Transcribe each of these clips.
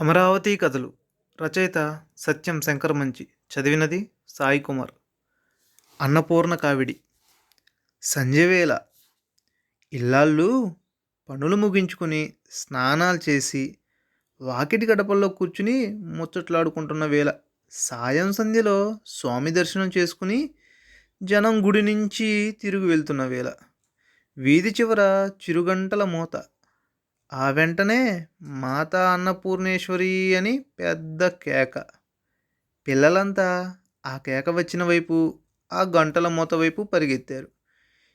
అమరావతి కథలు. రచయిత సత్యం శంకరమంచి. చదివినది సాయి కుమార్. అన్నపూర్ణ కావిడి. సంజయవేళ. ఇల్లాళ్ళు పనులు ముగించుకుని స్నానాలు చేసి వాకిటి గడపల్లో కూర్చుని ముచ్చట్లాడుకుంటున్న వేళ సాయం సంధ్యలో స్వామి దర్శనం చేసుకుని జనం గుడి నుంచి తిరిగి వెళ్తున్న వేళ. వీధి చివర చిరుగంటల మోత. ఆ వెంటనే మాతా అన్నపూర్ణేశ్వరి అని పెద్ద కేక. పిల్లలంతా ఆ కేక వచ్చిన వైపు ఆ గంటల మూత వైపు పరిగెత్తారు.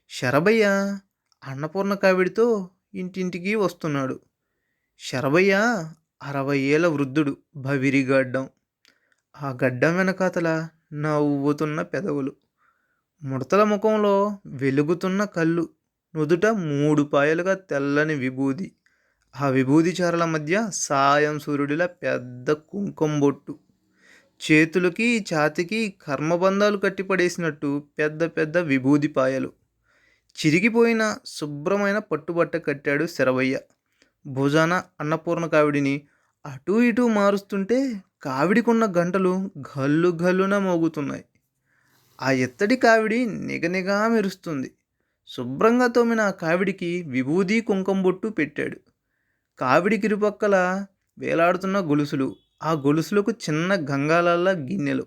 శరభయ్య అన్నపూర్ణ కావిడితో ఇంటింటికి వస్తున్నాడు. శరభయ్య అరవై ఏళ్ళ వృద్ధుడు భవిరిగడ్డం ఆ గడ్డం వెనకాతల నవ్వుతున్న పెదవులు. ముడతల ముఖంలో వెలుగుతున్న కళ్ళు. నుదుట మూడు పాయలుగా తెల్లని విభూది ఆ విభూది చారల మధ్య సాయం సూర్యుడిలా పెద్ద కుంకుమ బొట్టు చేతులకి ఛాతికి కర్మబంధాలు కట్టిపడేసినట్టు పెద్ద పెద్ద విభూది పాయలు. చిరిగిపోయిన శుభ్రమైన పట్టుబట్ట కట్టాడు శరవయ్య. భుజాన అన్నపూర్ణ కావిడిని అటూ ఇటూ మారుస్తుంటే కావిడికున్న గంటలు గల్లు గల్లున మోగుతున్నాయి. ఆ ఎత్తడి కావిడి నిగనిగా మెరుస్తుంది. శుభ్రంగా తోమిన ఆ కావిడికి విభూది కుంకుమ బొట్టు పెట్టాడు. కావిడికిరుపక్కల వేలాడుతున్న గొలుసులు ఆ గొలుసులకు చిన్న గంగాలల్ల గిన్నెలు.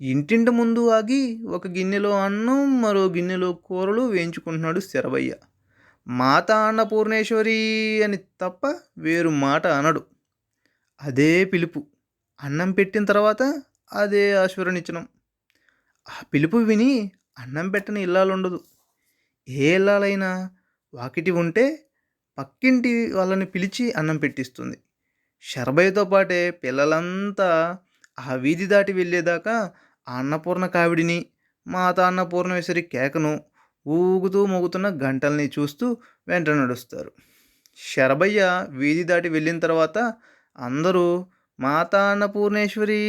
ఇంటింటి ముందు ఆగి ఒక గిన్నెలో అన్నం మరో గిన్నెలో కూరలు వేయించుకుంటున్నాడు శరభయ్య మాత అన్నపూర్ణేశ్వరి అని తప్ప వేరు మాట అనడు. అదే పిలుపు. అన్నం పెట్టిన తర్వాత అదే ఆశ్వరనిచ్చనం. ఆ పిలుపు విని అన్నం పెట్టని ఇల్లాలు ఉండదు ఏ ఇల్లాలైనా వాకిటి ఉంటే పక్కింటి వాళ్ళని పిలిచి అన్నం పెట్టిస్తుంది. శరభయ్యతో పాటే పిల్లలంతా ఆ వీధి దాటి వెళ్ళేదాకా ఆ అన్నపూర్ణ కావిడిని మాత అన్నపూర్ణేశ్వరి కేకను ఊగుతూ మోగుతున్న గంటల్ని చూస్తూ వెంట నడుస్తారు. శరభయ్య వీధి దాటి వెళ్ళిన తర్వాత అందరూ మాతా అన్నపూర్ణేశ్వరి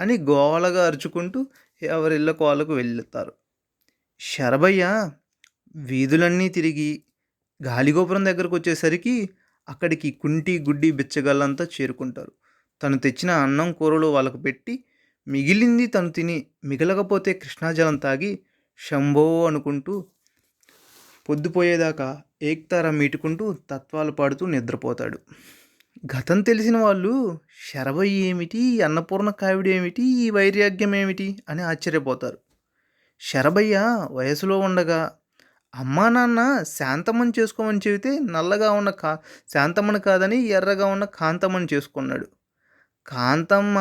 అని గోలగా అరుచుకుంటూ ఎవరిళ్ళ కోళ్ళకు వెళ్తారు శరభయ్య వీధులన్నీ తిరిగి గాలిగోపురం దగ్గరకు వచ్చేసరికి అక్కడికి కుంటి గుడ్డి బిచ్చగాళ్ళంతా చేరుకుంటారు. తను తెచ్చిన అన్నం కూరలు వాళ్ళకు పెట్టి మిగిలింది తను తిని మిగలకపోతే కృష్ణాజలం తాగి శంభో అనుకుంటూ పొద్దుపోయేదాకా ఏక్తార మీటుకుంటూ తత్వాలు పాడుతూ నిద్రపోతాడు. గతం తెలిసిన వాళ్ళు శరభయ్య ఏమిటి? అన్నపూర్ణ కావిడి ఏమిటి? ఈ వైరాగ్యం ఏమిటి? అని ఆశ్చర్యపోతారు. శరభయ్య వయసులో ఉండగా అమ్మా నాన్న శాంతమ్మని చేసుకోమని చెబితే నల్లగా ఉన్న కా శాంతమ్మని కాదని ఎర్రగా ఉన్న కాంతమ్మని చేసుకున్నాడు. కాంతమ్మ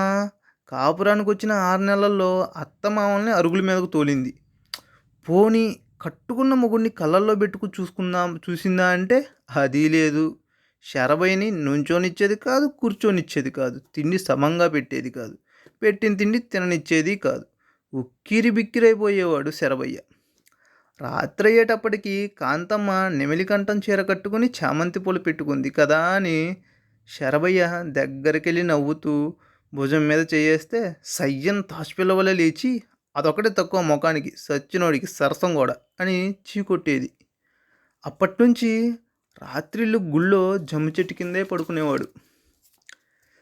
కాపురానికి వచ్చిన ఆరు నెలల్లో అత్త మామల్ని అరుగుల మీదకు తోలింది. పోని కట్టుకున్న మొగుడిని కళ్ళల్లో పెట్టుకు చూసుకుందాం చూసిందా అంటే అది లేదు. శరభయ్యని నుంచోనిచ్చేది కాదు కూర్చొనిచ్చేది కాదు. తిండి సమంగా పెట్టేది కాదు. పెట్టిన తిండి తిననిచ్చేది కాదు. ఉక్కిరి బిక్కిరైపోయేవాడు శరభయ్య. రాత్రి అయ్యేటప్పటికి కాంతమ్మ నెమిలికంఠం చీర కట్టుకుని చామంతి పూలు పెట్టుకుంది కదా అని శరభయ్య దగ్గరికెళ్ళి నవ్వుతూ భుజం మీద చేయేస్తే సయ్యం వల్ల లేచి అదొకటి తక్కువ ముఖానికి సచ్చినోడికి సరసం కూడా అని చీకొట్టేది. అప్పట్నుంచి రాత్రిళ్ళు గుళ్ళో జమ్ము చెట్టు కిందే పడుకునేవాడు.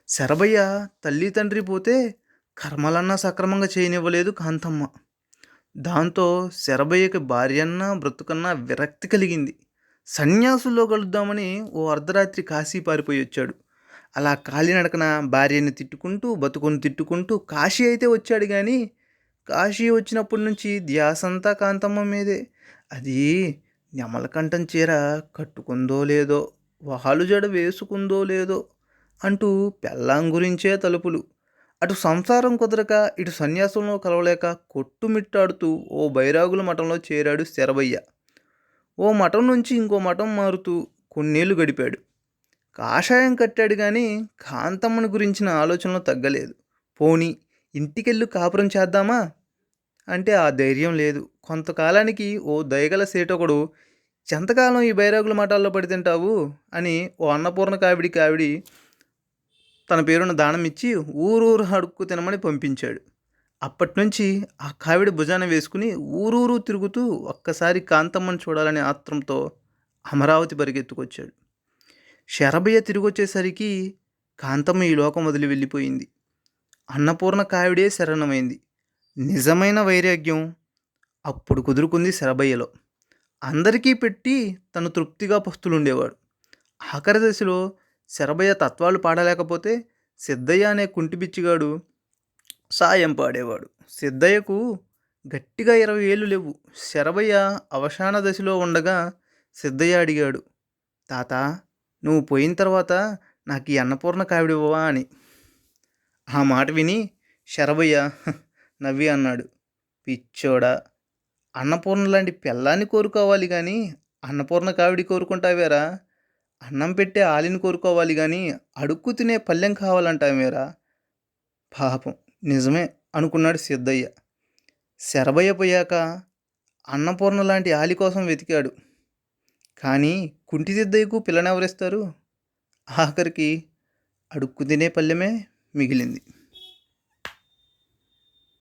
శరభయ్య తల్లి తండ్రి పోతే కర్మలన్నా సక్రమంగా చేయనివ్వలేదు కాంతమ్మ. దాంతో శరభయ్యకి భార్యన్నా బ్రతుకన్నా విరక్తి కలిగింది. సన్యాసుల్లో కలుద్దామని ఓ అర్ధరాత్రి కాశీ పారిపోయి వచ్చాడు. అలా కాలినడకన భార్యని తిట్టుకుంటూ బతుకుని తిట్టుకుంటూ కాశీ అయితే వచ్చాడు కానీ కాశీ వచ్చినప్పటి నుంచి ధ్యాసంతా కాంతమ్మ మీదే. అది నెమలకంఠం చీర కట్టుకుందో లేదో వాలు జడ వేసుకుందో లేదో అంటూ పెళ్ళాం గురించే తలుపులు. అటు సంసారం కుదరక ఇటు సన్యాసంలో కలవలేక కొట్టుమిట్టాడుతూ ఓ బైరాగుల మఠంలో చేరాడు శరభయ్య ఓ మఠం నుంచి ఇంకో మఠం మారుతూ కొన్నేళ్ళు గడిపాడు. కాషాయం కట్టాడు కానీ కాంతమ్మని గురించిన ఆలోచనలు తగ్గలేదు. పోని ఇంటికెళ్ళి కాపురం చేద్దామా? అంటే ఆ ధైర్యం లేదు. కొంతకాలానికి ఓ దయగల సేటొకడు చెంతకాలం ఈ బైరాగుల మఠాల్లో పడి తింటావు? అని ఓ అన్నపూర్ణ కావిడి కావిడి తన పేరున దానం ఇచ్చి ఊరూరు అడుక్కు తినమని పంపించాడు. అప్పటి నుంచి ఆ కావిడి భుజాన వేసుకుని ఊరూరు తిరుగుతూ ఒక్కసారి కాంతమ్మని చూడాలనే ఆత్రంతో అమరావతి పరిగెత్తుకొచ్చాడు శరభయ్య తిరిగొచ్చేసరికి కాంతమ్మ ఈ లోకం వదిలి వెళ్ళిపోయింది. అన్నపూర్ణ కావిడే శరణమైంది. నిజమైన వైరాగ్యం అప్పుడు కుదురుకుంది శరభయ్యలో. అందరికీ పెట్టి తను తృప్తిగా పస్తులుండేవాడు. ఆఖరి దశలో శరభయ్య తత్వాలు పాడలేకపోతే సిద్ధయ్య అనే కుంటిబిచ్చిగాడు సాయం పాడేవాడు. సిద్ధయ్యకు గట్టిగా ఇరవై ఏళ్ళు లేవు. శరభయ్య అవసాన దశలో ఉండగా సిద్ధయ్య అడిగాడు తాత నువ్వు పోయిన తర్వాత నాకు ఈ అన్నపూర్ణ కావిడివ్వవా? అని. ఆ మాట విని శరభయ్య నవ్వి అన్నాడు పిచ్చోడా అన్నపూర్ణ లాంటి పిల్లాన్ని కోరుకోవాలి కానీ అన్నపూర్ణ కావిడి కోరుకుంటావేరా? అన్నం పెట్టే ఆలిని కోరుకోవాలి కానీ అడుక్కు తినే పళ్ళెం కావాలంటామేరా పాపం నిజమే అనుకున్నాడు సిద్ధయ్య. శరభయ్య పోయాక అన్నపూర్ణ లాంటి ఆలి కోసం వెతికాడు. కానీ కుంటి సిద్ధయ్యకు పిల్లనెవరిస్తారు? ఆఖరికి అడుక్కు తినే పళ్ళెమే మిగిలింది.